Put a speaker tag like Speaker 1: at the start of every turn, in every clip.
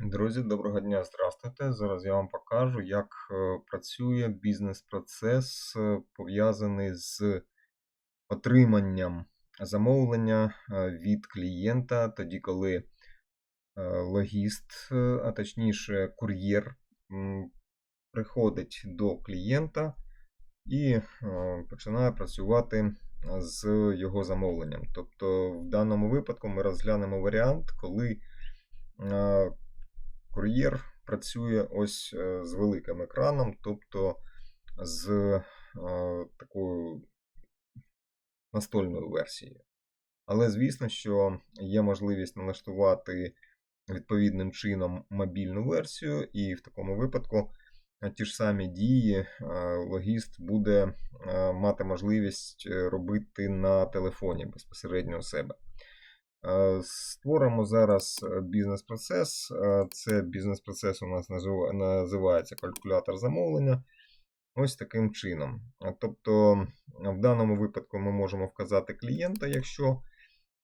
Speaker 1: Друзі, доброго дня, здравствуйте. Зараз я вам покажу, як е, працює бізнес-процес, е, пов'язаний з отриманням замовлення е, від клієнта, тоді, коли логіст, а точніше кур'єр, приходить до клієнта і починає працювати з його замовленням. Тобто, в даному випадку ми розглянемо варіант, коли кур'єр працює ось е, з великим екраном, тобто з е, такою настольною версією. Але звісно, що є можливість налаштувати відповідним чином мобільну версію, і в такому випадку е, ті ж самі дії логіст буде мати можливість робити на телефоні безпосередньо у себе. Е, Створимо зараз е, бізнес-процес. Е, Це бізнес-процес у нас називається калькулятор замовлення. Ось таким чином. Тобто, в даному випадку ми можемо вказати клієнта, якщо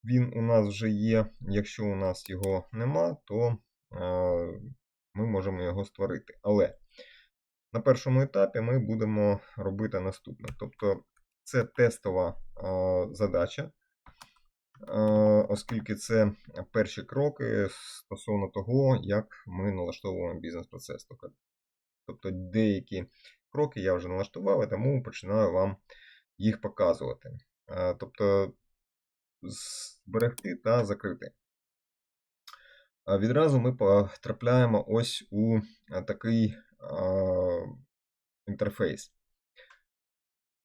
Speaker 1: він у нас вже є. Якщо у нас його нема, то ми можемо його створити. Але на першому етапі ми будемо робити наступне. Тобто, це тестова задача. Е, оскільки це перші кроки стосовно того, як ми налаштовуємо бізнес-процес. Тобто- деякі кроки я вже налаштував, і тому починаю вам їх показувати. Е, Тобто зберегти та закрити. А Відразу ми потрапляємо ось у е, такий е, інтерфейс.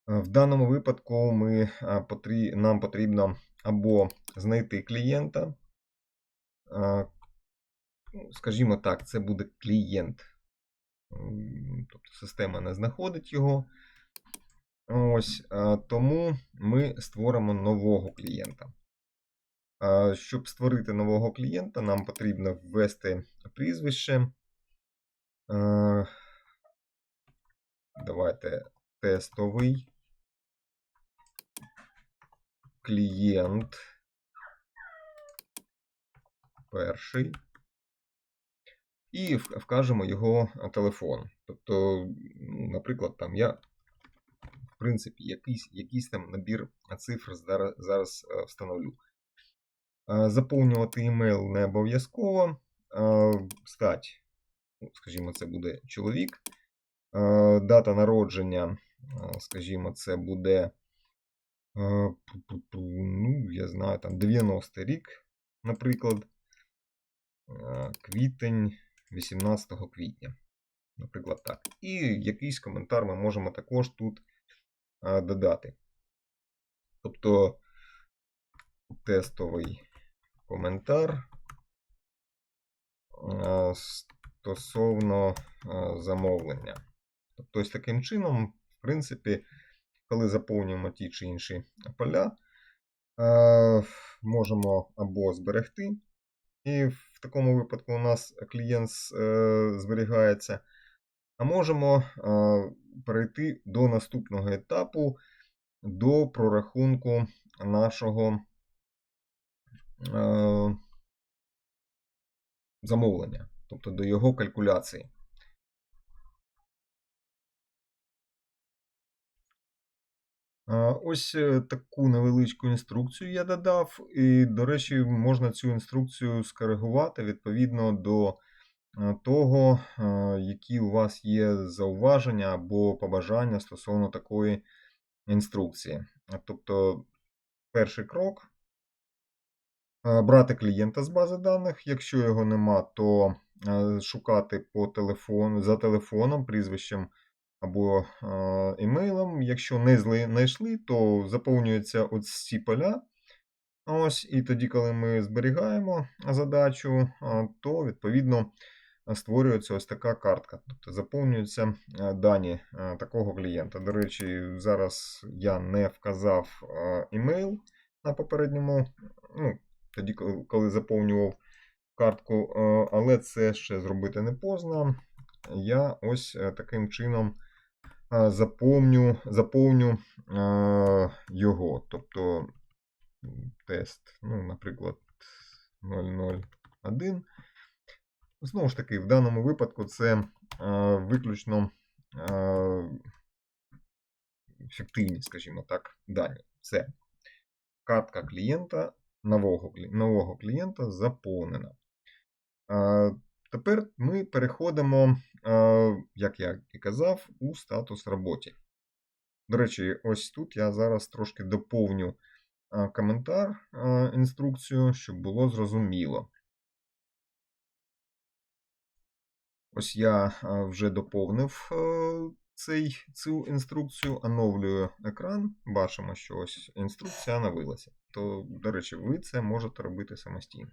Speaker 1: Е, В даному випадку ми, е, нам потрібно або знайти клієнта, е, скажімо так, це буде клієнт. Тобто система не знаходить його. Ось, тому ми створимо нового клієнта. Щоб створити нового клієнта, нам потрібно ввести прізвище. Давайте тестовий клієнт перший. І вкажемо його телефон. Тобто, наприклад, там я, в принципі, якийсь, якийсь там набір цифр зараз, зараз е, встановлю. Е, Заповнювати імейл не обов'язково. Е, Стать, ну, скажімо, це буде чоловік. Дата народження, скажімо, це буде, ну, я знаю, там 90-й рік, наприклад. Е, Квітень 18 квітня. Наприклад, так. І якийсь коментар ми можемо також тут е, додати. Тобто тестовий коментар е, стосовно е, замовлення. Тобто, ось таким чином, в принципі, коли заповнюємо ті чи інші поля, е, можемо або зберегти, і в такому випадку у нас клієнт е, зберігається. А можемо е, перейти до наступного етапу, до прорахунку нашого замовлення, тобто до його калькуляції. Ось е, таку невеличку інструкцію я додав. І, до речі, можна цю інструкцію скоригувати відповідно до е, того, е, які у вас є зауваження або побажання стосовно такої інструкції. Тобто, перший крок брати клієнта з бази даних. Якщо його нема, то шукати по телефону, за телефоном, прізвищем або емейлом. Якщо не знайшли, то заповнюються ці поля. Ось, і тоді, коли ми зберігаємо задачу, то відповідно створюється ось така картка. Тобто заповнюються дані такого клієнта. До речі, зараз я не вказав емейл на попередньому, ну, тоді, коли- заповнював картку, але це ще зробити не поздно. Я ось е, таким чином заповню, заповню е, його. Тобто тест, ну, наприклад, 001. Знову ж таки, в даному випадку це е, виключно е, фіктивні, скажімо так, дані. Це картка клієнта, нового, нового клієнта заповнена. Тепер ми переходимо, е, як я і казав, у статус роботі. До речі, ось тут я зараз трошки доповню е, коментар, е, інструкцію, щоб було зрозуміло. Ось я вже доповнив цей, цю інструкцію, оновлюю екран. Бачимо, що ось інструкція оновилася. То, до речі, ви це можете робити самостійно.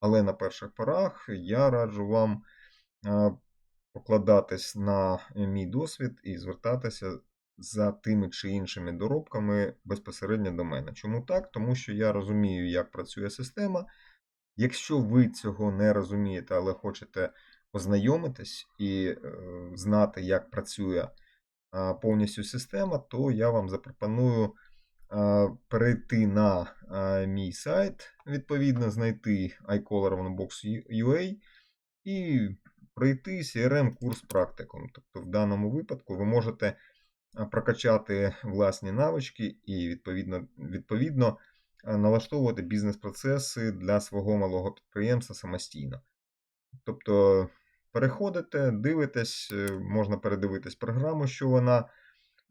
Speaker 1: Але на перших порах я раджу вам покладатись на мій досвід і звертатися за тими чи іншими доробками безпосередньо до мене. Чому так? Тому що я розумію, як працює система. Якщо ви цього не розумієте, але хочете познайомитись і е, знати, як працює повністю система, то я вам запропоную перейти на мій сайт, відповідно, знайти iColor і пройти CRM-курс практикум. Тобто, в даному випадку ви можете прокачати власні навички і, відповідно, відповідно налаштовувати бізнес-процеси для свого малого підприємства самостійно. Тобто переходите, дивитесь, е, можна передивитись програму, що вона е,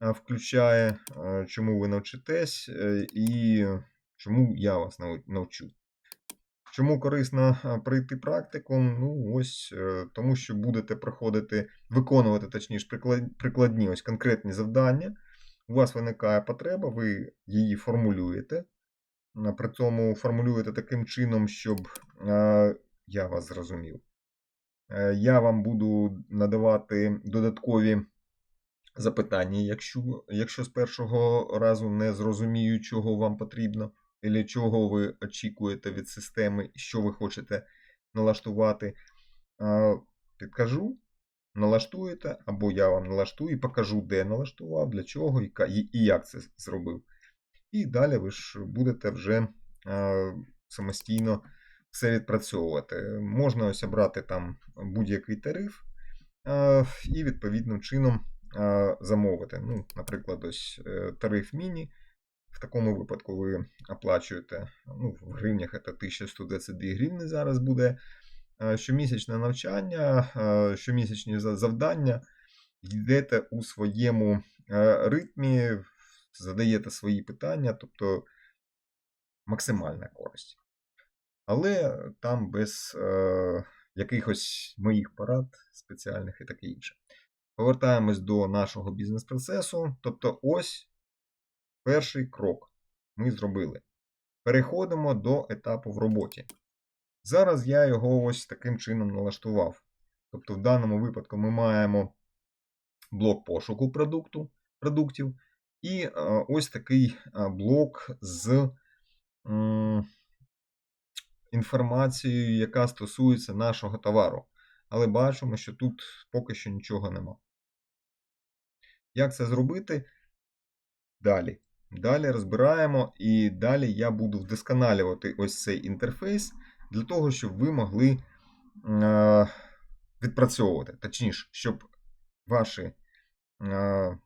Speaker 1: включає, е, чому ви навчитесь і чому я вас навчу. Чому корисно пройти практикум? Ну, ось тому, що будете проходити, виконувати, точніше, прикладні ось конкретні завдання. У вас виникає потреба, ви її формулюєте. При цьому формулюєте таким чином, щоб я вас зрозумів. Е, я вам буду надавати додаткові запитання, якщо якщо з першого разу не зрозумію, чого вам потрібно, або чого ви очікуєте від системи, що ви хочете налаштувати. Підкажу, налаштуєте, або я вам налаштую і покажу, де налаштував, для чого і як це зробив. І далі ви ж будете вже самостійно все відпрацьовувати. Можна ось обрати там будь-який тариф і відповідним чином замовити. Ну, Наприклад, ось е, тариф міні. В такому випадку ви оплачуєте ну, в гривнях це 1122 гривні зараз буде. Щомісячне навчання, щомісячні завдання, йдете у своєму е, ритмі, задаєте свої питання, тобто максимальна користь. Але там без е, якихось моїх порад спеціальних і таке інше. Повертаємось до нашого бізнес-процесу. Тобто, ось перший крок ми зробили. Переходимо до етапу в роботі. Зараз я його ось таким чином налаштував. Тобто, в даному випадку ми маємо блок пошуку продукту, продуктів, і е, ось такий е, блок з інформацією, яка стосується нашого товару. Але бачимо, що тут поки що нічого нема. Як це зробити? Далі. Далі розбираємо, і далі я буду вдосконалювати ось цей інтерфейс для того, щоб ви могли е, відпрацьовувати. Точніше, щоб ваші е,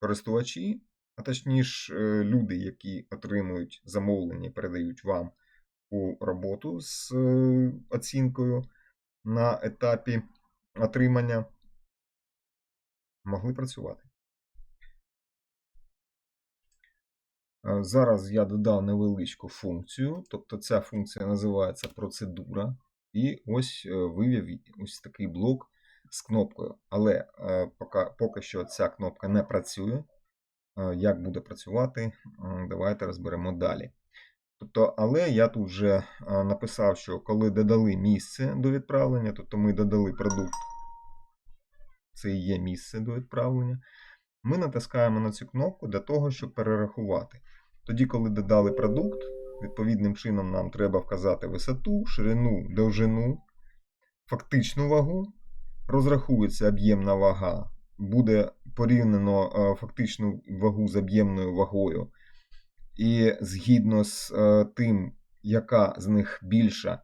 Speaker 1: користувачі, а точніше, е, люди, які отримують замовлення передають вам у роботу з е, оцінкою на етапі отримання, могли працювати. Зараз я додав невеличку функцію, тобто ця функція називається процедура. І ось е, вивів ось такий блок з кнопкою. Але поки, поки що ця кнопка не працює. Як буде працювати, давайте розберемо далі. Тобто, Але я тут вже написав, що коли додали місце до відправлення, тобто ми додали продукт, це і є місце до відправлення, ми натискаємо на цю кнопку для того, щоб перерахувати. Тоді, коли додали продукт, відповідним чином нам треба вказати висоту, ширину, довжину, фактичну вагу, розрахується об'ємна вага, буде порівняно фактичну вагу з об'ємною вагою. І згідно з е, тим, яка з них більша,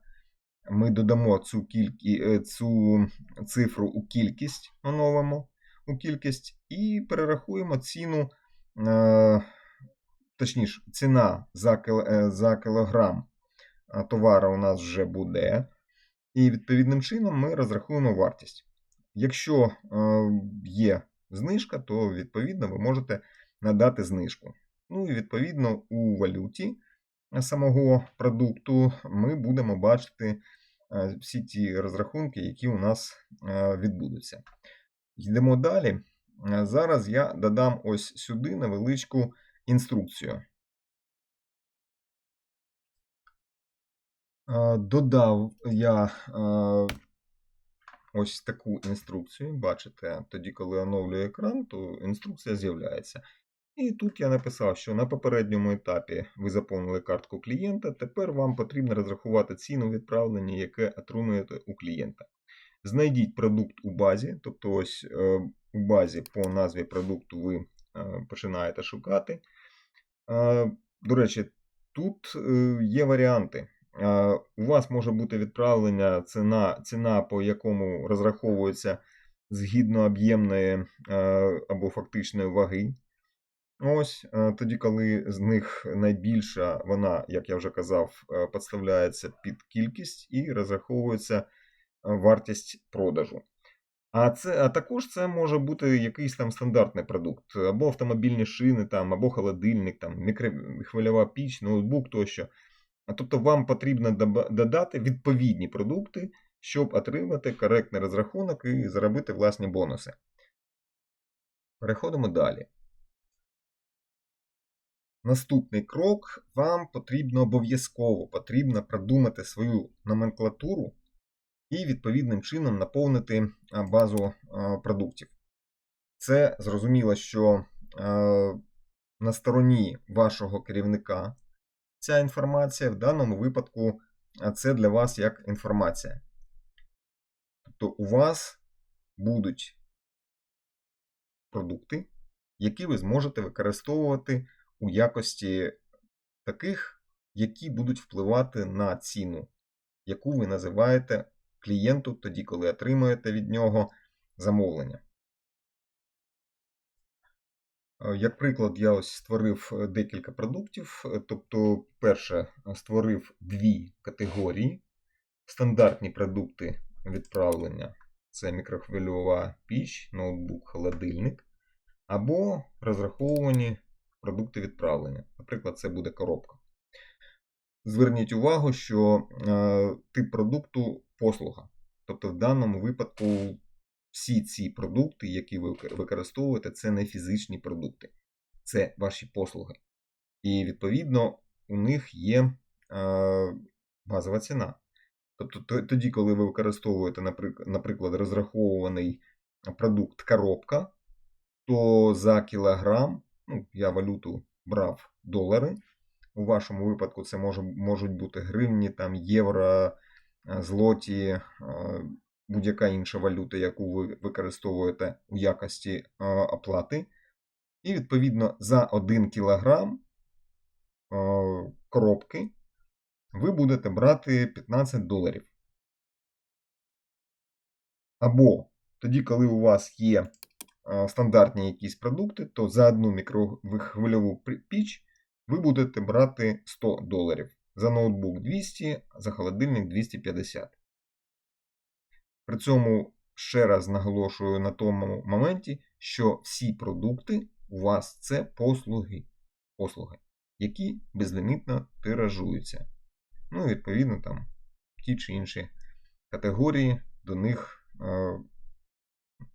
Speaker 1: ми додамо цю кількі, е, цю цифру у кількість, оновимо у кількість і перерахуємо ціну, е, точніше, ціна за, е, за кілограм е, товару у нас вже буде. І відповідним чином ми розрахуємо вартість. Якщо е, є знижка, то відповідно ви можете надати знижку. Ну і відповідно у валюті самого продукту ми будемо бачити всі ті розрахунки, які у нас відбудуться. Йдемо далі. Зараз я додам ось сюди невеличку інструкцію. Додав я ось таку інструкцію. Бачите, тоді, коли оновлюю екран, то інструкція з'являється. І тут я написав, що на попередньому етапі ви заповнили картку клієнта. Тепер вам потрібно розрахувати ціну відправлення, яке отримуєте у клієнта. Знайдіть продукт у базі, тобто ось е, у базі по назві продукту ви починаєте шукати. Е, До речі, тут е, є варіанти. Е, У вас може бути відправлення ціна, ціна по якому розраховується згідно об'ємної е, або фактичної ваги. Ось е, тоді, коли з них найбільша, вона, як я вже казав, е, підставляється під кількість і розраховується е, вартість продажу. А це, а також це може бути якийсь там стандартний продукт, або автомобільні шини, там, або холодильник, там, мікрохвильова піч, ноутбук тощо. А Тобто вам потрібно додати відповідні продукти, щоб отримати коректний розрахунок і заробити власні бонуси. Переходимо далі. Наступний крок вам потрібно обов'язково потрібно продумати свою номенклатуру і відповідним чином наповнити базу продуктів. Це зрозуміло, що на стороні вашого керівника ця інформація в даному випадку це для вас як інформація. Тобто у вас будуть продукти, які ви зможете використовувати у якості таких, які будуть впливати на ціну, яку ви називаєте клієнту тоді, коли отримаєте від нього замовлення. Е, Як приклад, я ось створив е, декілька продуктів. Е, Тобто, перше, створив дві категорії. Стандартні продукти відправлення це мікрохвильова піч, ноутбук, холодильник, або розраховані продукти відправлення. Наприклад, це буде коробка. Зверніть увагу, що тип продукту послуга. Тобто, в даному випадку всі ці продукти, які ви використовуєте, це не фізичні продукти, це ваші послуги. І відповідно у них є е, базова ціна. Тобто, тоді, коли ви використовуєте, наприклад, розрахований продукт коробка, то за кілограм, ну, я валюту брав долари. У вашому випадку це може, можуть бути гривні, там, євро, злоті, е, будь-яка інша валюта, яку ви використовуєте у якості оплати. І відповідно за 1 кілограм е, коробки ви будете брати 15 доларів. Або тоді, коли у вас є е, стандартні якісь продукти, то за одну мікрохвильову піч ви будете брати 100 доларів. За ноутбук 200, за холодильник 250. При цьому ще раз наголошую на тому моменті, що всі продукти у вас це послуги, послуги які безлімітно тиражуються. Ну і відповідно там ті чи інші категорії до них, е,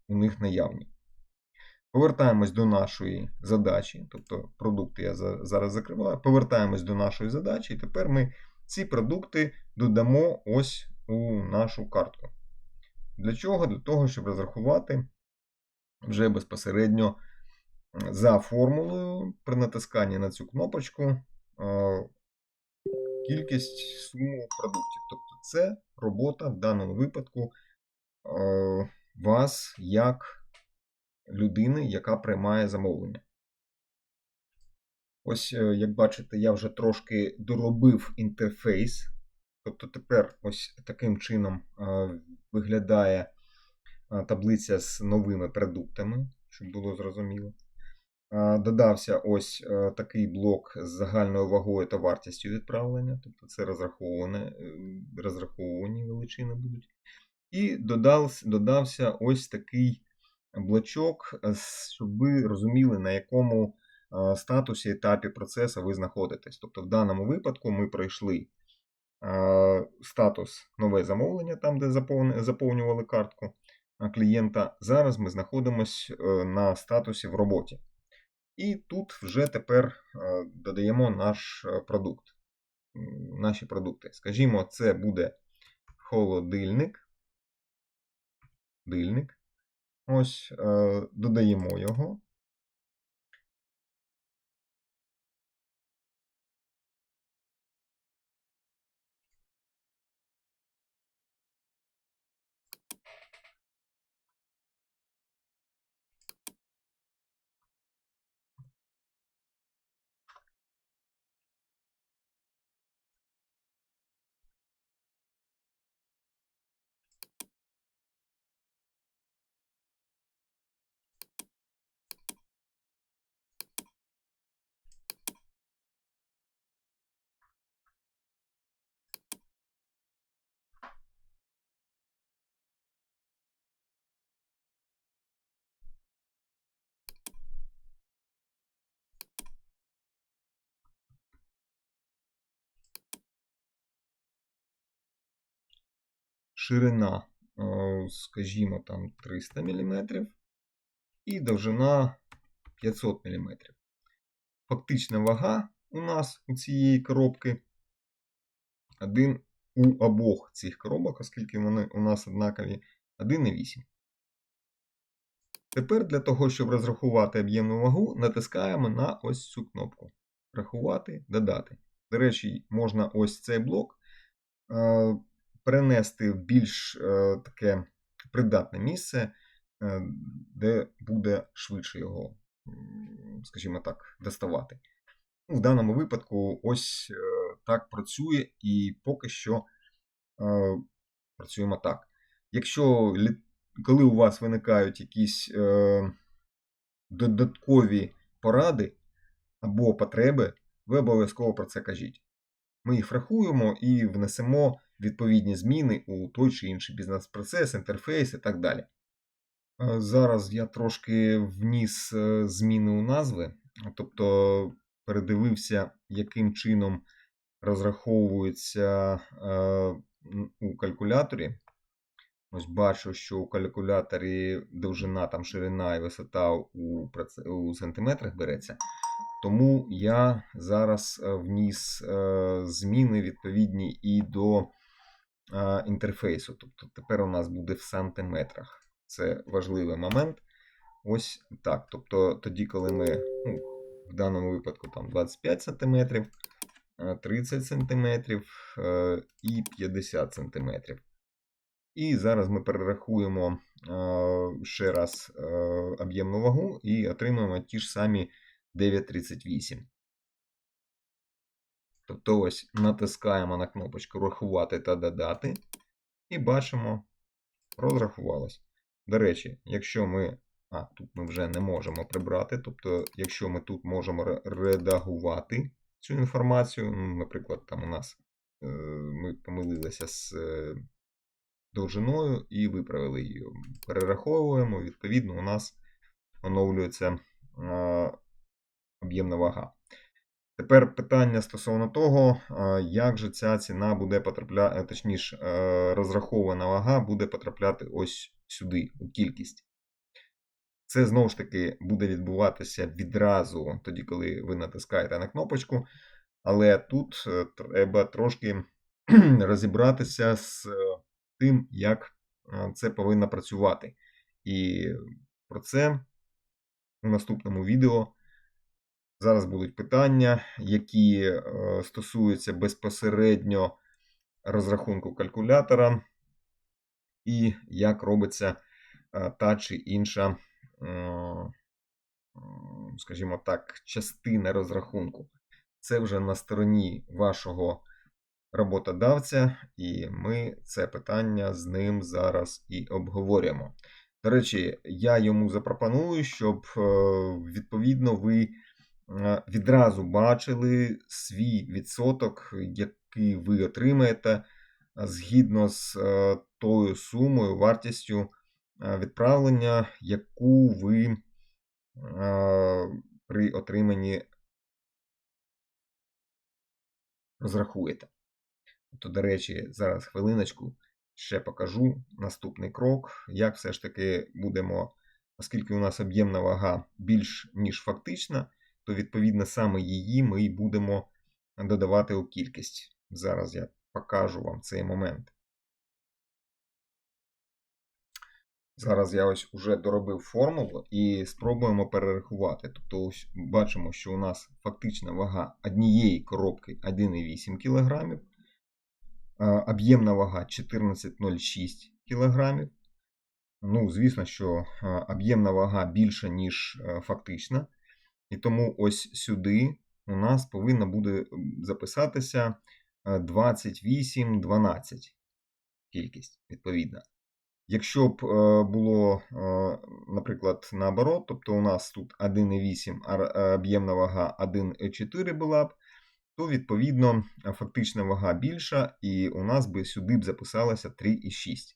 Speaker 1: у них наявні. Повертаємось до нашої задачі, тобто продукти я зараз закриваю. Повертаємось до нашої задачі, і тепер ми ці продукти додамо ось у нашу картку. Для чого? Для того, щоб розрахувати вже безпосередньо за формулою при натисканні на цю кнопочку кількість суму продуктів. Тобто це робота в даному випадку вас як людини, яка приймає замовлення. Ось, е, як бачите, я вже трошки доробив інтерфейс Тобто тепер ось таким чином е, виглядає е, таблиця з новими продуктами, щоб було зрозуміло. Додався ось такий блок з загальною вагою та вартістю відправлення, тобто це розраховане, е, розраховані величини будуть. І додався ось такий блочок, е, щоб ви розуміли, на якому е, статусі етапі процесу ви знаходитесь. Тобто, в даному випадку ми пройшли е, статус нове замовлення, там, де заповнювали картку клієнта. Зараз ми знаходимося на статусі в роботі. І тут вже тепер додаємо наш продукт, наші продукти. Скажімо, це буде холодильник. Дильник. Ось, е, додаємо його. Ширина, е, скажімо, там 300 мм і довжина 500 мм. Фактична вага у нас у цієї коробки один у обох цих коробок, оскільки вони у нас однакові 1,8. Тепер для того, щоб розрахувати об'ємну вагу, натискаємо на ось цю кнопку. Рахувати, додати. До речі, можна ось цей блок е, перенести в більш е, таке придатне місце, е, де буде швидше його, скажімо так, доставати. В даному випадку ось е, так працює, і поки що працюємо так. Якщо коли у вас виникають якісь додаткові поради або потреби, ви обов'язково про це кажіть. Ми їх врахуємо і внесемо відповідні зміни у той чи інший бізнес-процес, інтерфейс і так далі. Е, Зараз я трошки вніс е, зміни у назви, тобто передивився, яким чином розраховується е, у калькуляторі. Ось бачу, що у калькуляторі довжина, там ширина і висота у, у сантиметрах береться. Тому я зараз вніс зміни відповідні і до е, інтерфейсу. Тобто тепер у нас буде в сантиметрах. Це важливий момент. Ось так. Тобто тоді, коли ми ну, в даному випадку там 25 см, 30 см і 50 см. І зараз ми перерахуємо ще раз об'ємну вагу і отримаємо ті ж самі 9,38. Тобто ось натискаємо на кнопочку рахувати та додати. І бачимо, розрахувалось. До речі, якщо ми. А, тут ми вже не можемо прибрати. Тобто, якщо ми тут можемо редагувати цю інформацію, ну, наприклад, там у нас е, ми помилилися з е, довжиною і виправили її. Перераховуємо, відповідно, у нас оновлюється е, об'ємна вага. Тепер питання стосовно того, е, як же ця ціна буде потрапляти, точніше, е, розрахована вага буде потрапляти ось сюди, у кількість. Це знову ж таки буде відбуватися відразу, тоді, коли ви натискаєте на кнопочку. Але тут е, треба трошки розібратися з е, тим, як е, це повинно працювати. І про це у наступному відео. Зараз будуть питання, які е, стосуються безпосередньо розрахунку калькулятора, і як робиться е, та чи інша, е, скажімо так, частина розрахунку. Це вже на стороні вашого роботодавця, і ми це питання з ним зараз і обговорюємо. До речі, я йому запропоную, щоб відповідно ви відразу бачили свій відсоток, який ви отримаєте е, згідно з е, тою сумою, вартістю е, відправлення, яку ви е, при отриманні розрахуєте. То, до речі, зараз хвилиночку ще покажу наступний крок, як все ж таки будемо, оскільки у нас об'ємна вага більш ніж фактична, то відповідно саме її ми і будемо додавати у кількість. Зараз я покажу вам цей момент. Зараз я ось уже доробив формулу і спробуємо перерахувати. Тобто, ось бачимо, що у нас фактична вага однієї коробки 1,8 кг, об'ємна вага 14,06 кг. Ну, звісно, що об'ємна вага більша, ніж фактична. І тому ось сюди у нас повинна буде записатися 28,12 кількість, відповідно. Якщо б було, наприклад, наоборот, тобто у нас тут 1,8, а об'ємна вага 1,4 була б, то відповідно фактична вага більша, і у нас би сюди б записалося 3,6.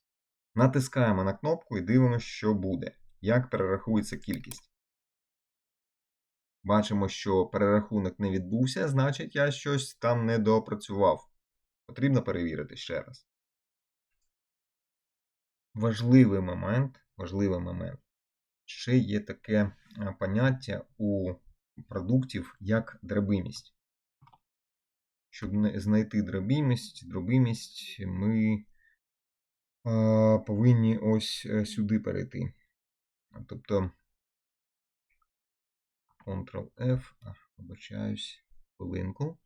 Speaker 1: Натискаємо на кнопку і дивимося, що буде. Як перерахується кількість. Бачимо, що перерахунок не відбувся, значить я щось там не доопрацював. Потрібно перевірити ще раз. Важливий момент, важливий момент. Ще є таке поняття у продуктів, як дробимість. Щоб знайти дробимість, дробимість, ми повинні ось е, сюди перейти. Тобто Ctrl-F, вибачаюсь, хвилинку.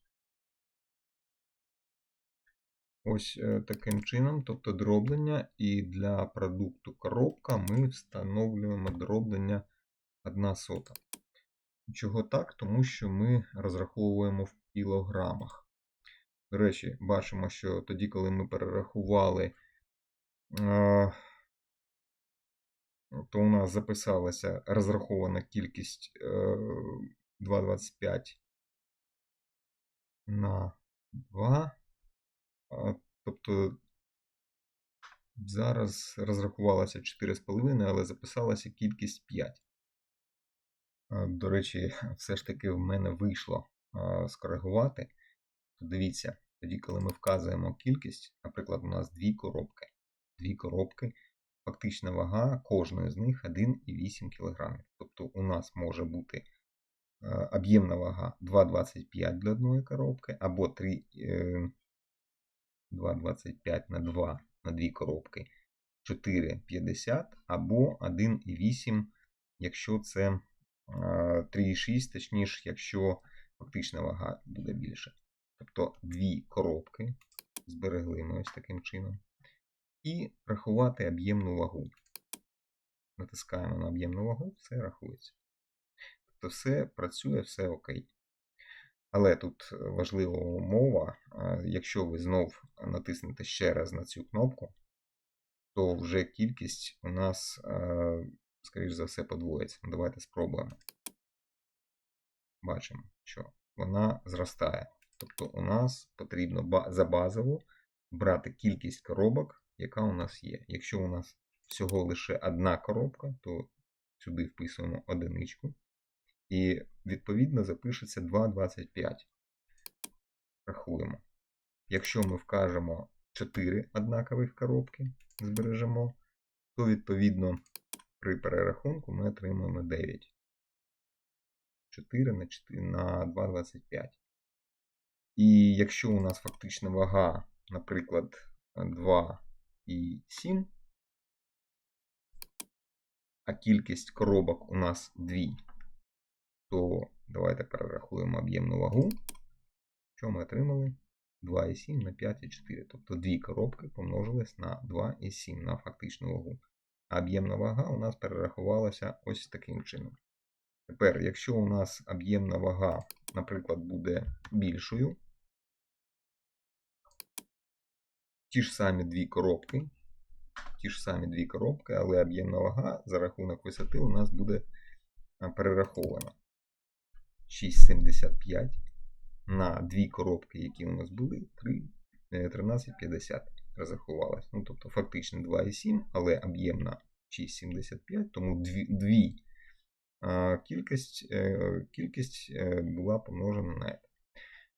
Speaker 1: Ось е, таким чином, тобто дроблення, і для продукту коробка ми встановлюємо дроблення 1 сота. Чого так? Тому що ми розраховуємо в кілограмах. До речі, бачимо, що тоді, коли ми перерахували, то у нас записалася розрахована кількість 2,25 е, на 2. Тобто зараз розрахувалася 4,5, але записалася кількість 5. До речі, все ж таки в мене вийшло скоригувати. Дивіться, тоді, коли ми вказуємо кількість, наприклад, у нас дві коробки. Дві коробки, фактична вага кожної з них 1,8 кг. Тобто у нас може бути е, об'ємна вага 2,25 для одної коробки, або 2,25 е, на 2 на дві коробки 4,50, або 1,8, якщо це 3,6, е, точніше, якщо фактична вага буде більше. Тобто дві коробки зберегли ми ось таким чином. І рахувати об'ємну вагу. Натискаємо на об'ємну вагу, все рахується. Тобто все працює, все окей. Але тут важлива умова, якщо ви знов натиснете ще раз на цю кнопку, то вже кількість у нас, скоріш за все, подвоїться. Давайте спробуємо. Бачимо, що вона зростає. Тобто у нас потрібно за базову брати кількість коробок, яка у нас є. Якщо у нас всього лише одна коробка, то сюди вписуємо одиничку. І відповідно запишеться 2,25. Рахуємо. Якщо ми вкажемо 4 однакових коробки, збережемо, то відповідно при перерахунку ми отримаємо 9. 4 на 4 на 2,25. І якщо у нас фактична вага, наприклад, 2,7, а кількість коробок у нас 2, то давайте перерахуємо об'ємну вагу. Що ми отримали? 2,7 на 5,4. Тобто 2 коробки помножились на 2,7 на фактичну вагу. А об'ємна вага у нас перерахувалася ось таким чином. Тепер, якщо у нас об'ємна вага, наприклад, буде більшою, ті ж самі дві коробки. Ті ж самі дві коробки, але об'ємна вага за рахунок висоти у нас буде перерахована. 6,75 на дві коробки, які у нас були, 3, е, 13,50 розрахувалось. Ну, тобто фактично 2,7, але об'ємна 6,75, тому дві, дві кількість, е, кількість е, була помножена на,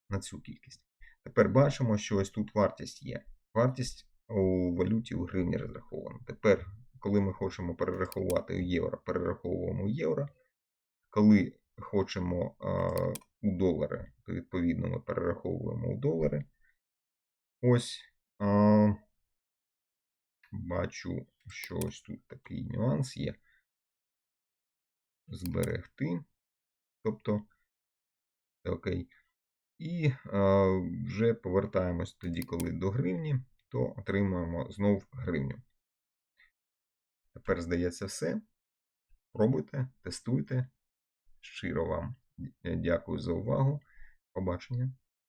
Speaker 1: на цю кількість. Тепер бачимо, що ось тут вартість є. Вартість у валюті у гривні розрахована. Тепер, коли ми хочемо перерахувати у євро, перераховуємо у євро. Коли хочемо у долари, то відповідно ми перераховуємо у долари. Ось а, бачу, що ось тут такий нюанс є. Зберегти. Тобто, окей. І вже повертаємось тоді, коли до гривні, то отримуємо знов гривню. Тепер здається все. Пробуйте, тестуйте. Щиро вам дякую за увагу. Побачення.